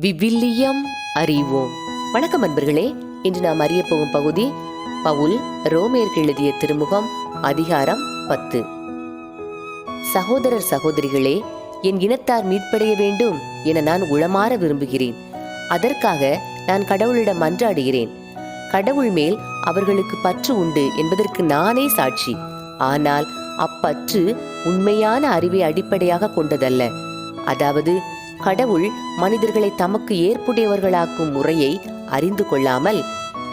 விவிலியம் அறிவோம். வணக்கம் அன்பர்களே இன்று நாம் அறிய போகும் பகுதி பவுல் ரோமேற்கு எழுதிய திருமுகம் அதிகாரம் பத்து. சகோதரர் சகோதரிகளே என் இனத்தார் மீட்படைய வேண்டும் என நான் உளமாற விரும்புகிறேன். அதற்காக நான் கடவுளிடம் மன்றாடுகிறேன் கடவுள் மேல் அவர்களுக்கு பற்று உண்டு என்பதற்கு நானே சாட்சி. ஆனால் அப்பற்று உண்மையான அறிவை அடிப்படையாக கொண்டதல்ல. அதாவது கடவுள் மனிதர்களை தமக்கு ஏற்புடையவர்களாக்கும் முறையை அறிந்து கொள்ளாமல்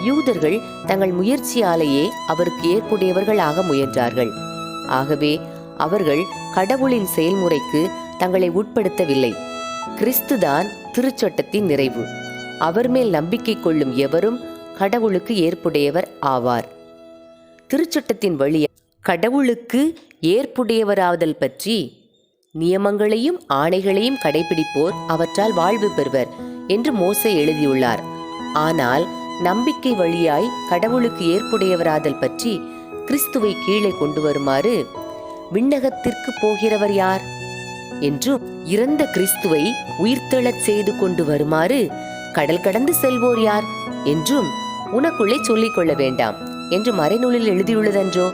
யூதர்கள் தங்கள் முயற்சியாலேயே அவருக்கு ஏற்புடையவர்களாக முயன்றார்கள். ஆகவே அவர்கள் கடவுளின் செயல்முறைக்கு தங்களை உட்படுத்தவில்லை. கிறிஸ்துதான் திருச்சட்டத்தின் நிறைவு. அவர் மேல் நம்பிக்கை கொள்ளும் எவரும் கடவுளுக்கு ஏற்புடையவர் ஆவார். திருச்சட்டத்தின் வழியா கடவுளுக்கு ஏற்புடையவராதல் பற்றி நியமங்களையும் ஆணைகளையும் கடைபிடிப்போர் அவற்றால் வாழ்வு பெறுவர் என்று மோசை எழுதியுள்ளார். ஆனால் நம்பிக்கை வழியாய் கடவுளுக்கு ஏற்புடையவராதல் பற்றி கிறிஸ்துவை கீழே கொண்டு வருமாறு விண்ணகத்திற்கு போகிறவர் யார்? என்றும் இறந்த கிறிஸ்துவை உயிர்த்தெழச் செய்து கொண்டு வருமாறு கடல் கடந்து செல்வோர் யார்? என்றும் உனக்குள்ளே சொல்லிக் கொள்ள வேண்டாம் என்று மறைநூலில் எழுதியுள்ளதன்றோ?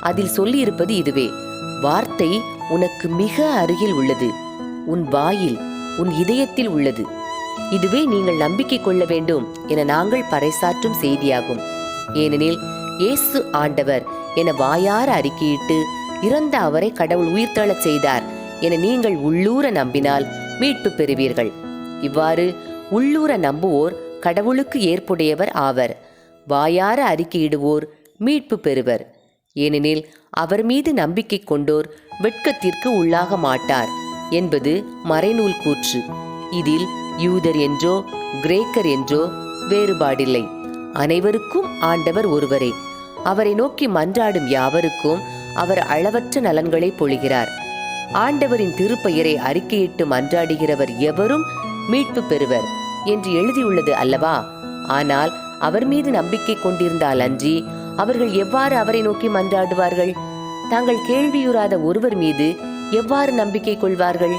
அதில் சொல்லியிருப்பது இதுவே. வார்த்தை உனக்கு மிக அருகில் உள்ளது. உன் வாயில் உன் இதயத்தில் உள்ளது. இதுவே நீங்கள் நம்பிக்கை கொள்ள வேண்டும் என நாங்கள் பறைசாற்றும் செய்தியாகும். ஏனெனில் இயேசு ஆண்டவர் என வாயார அறிக்கையிட்டு இறந்த அவரை கடவுள் உயிர்த்தெழச் செய்தார் என நீங்கள் உள்ளூர நம்பினால் மீட்பு பெறுவீர்கள். இவ்வாறு உள்ளூர நம்புவோர் கடவுளுக்கு ஏற்புடையவர் ஆவர். வாயார அறிக்கையிடுவோர் மீட்பு பெறுவர். ஏனெனில் அவர் மீது நம்பிக்கை கொண்டோர் வெட்கத்திற்கு உள்ளாக மாட்டார் என்பது மறைநூல் கூற்று. இதில் யூதர் என்றோ கிரேக்கர் என்றோ வேறுபாடில்லை. அனைவருக்கும் ஆண்டவர் ஒருவரே. அவரை நோக்கி மன்றாடும் யாவருக்கும் அவர் அளவற்ற நலன்களை பொழிகிறார். ஆண்டவரின் திருப்பெயரை அறிக்கையிட்டு மன்றாடுகிறவர் எவரும் மீட்பு பெறுவர் என்று எழுதியுள்ளது அல்லவா? ஆனால் அவர் மீது நம்பிக்கை கொண்டிருந்தால் அன்றி அவர்கள் எவ்வாறு அவரை நோக்கி மன்றாடுவார்கள்? தாங்கள் கேள்வியுறாத ஒருவர் மீது எவ்வாறு நம்பிக்கை கொள்வார்கள்?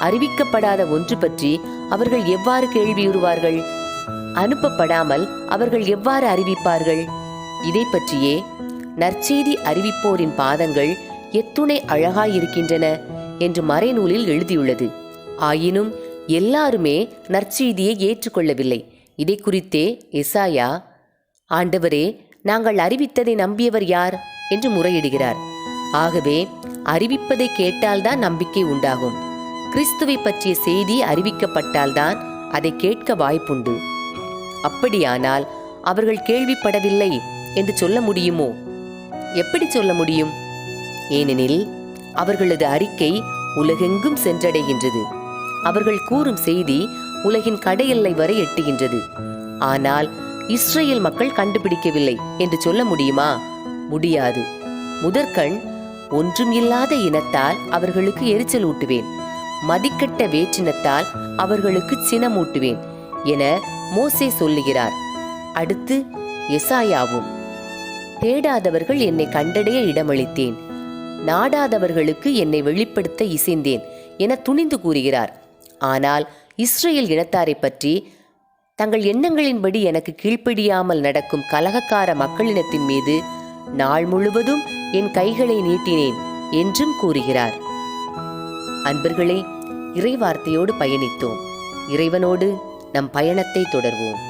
அறிவிக்கப்படாத ஒன்று பற்றி அவர்கள் எவ்வாறு கேள்வியுறுவார்கள்? அனுப்பப்படாமல் அவர்கள் எவ்வாறு அறிவிப்பார்கள்? இதை பற்றியே நற்செய்தி அறிவிப்போரின் பாதங்கள் எத்துணை அழகாயிருக்கின்றன என்று மறைநூலில் எழுதியுள்ளது. ஆயினும் எல்லாருமே நற்செய்தியை ஏற்றுக்கொள்ளவில்லை. இதை குறித்தே எசாயா ஆண்டவரே நாங்கள் அறிவித்ததை நம்பியவர் யார்? என்று முறையிடுகிறார். ஆகவே அறிவிப்பதை கேட்டால்தான் நம்பிக்கை உண்டாகும். கிறிஸ்துவை பற்றிய செய்தி அறிவிக்கப்பட்டால்தான் அதை கேட்க வாய்ப்புண்டு. அப்படியானால் அவர்கள் கேள்விப்படவில்லை என்று சொல்ல முடியுமோ? எப்படி சொல்ல முடியும்? ஏனெனில் அவர்களது அறிக்கை உலகெங்கும் சென்றடைகின்றது. அவர்கள் கூறும் செய்தி உலகின் கடையெல்லை வரை எட்டுகின்றது. ஆனால் இஸ்ரேல் மக்கள் கண்டுபிடிக்கவில்லை என்று சொல்ல முடியுமா? முடியாது. முதற்கண் ஒன்றும் இல்லாத இனத்தால் அவர்களுக்கு எரிச்சல் ஊட்டுவேன். மதிக்கட்ட வேற்றினத்தால் அவர்களுக்கு சினமூட்டுவேன் என மோசே சொல்லுகிறார். அடுத்து எசாயாவும். தேடாதவர்கள் என்னை கண்டடைய இடமளித்தேன். நாடாதவர்களுக்கு என்னை வெளிப்படுத்த இசைந்தேன் என துணிந்து கூறுகிறார். ஆனால் இஸ்ரேல் இனத்தாரை பற்றி தங்கள் எண்ணங்களின்படி எனக்கு கீழ்ப்படியாமல் நடக்கும் கலகக்கார மக்களினத்தின் மீது நாள் முழுவதும் என் கைகளை நீட்டினேன் என்றும் கூறுகிறார். அன்பர்களே இறைவார்த்தையோடு பயணித்தோம். இறைவனோடு நம் பயணத்தை தொடர்வோம்.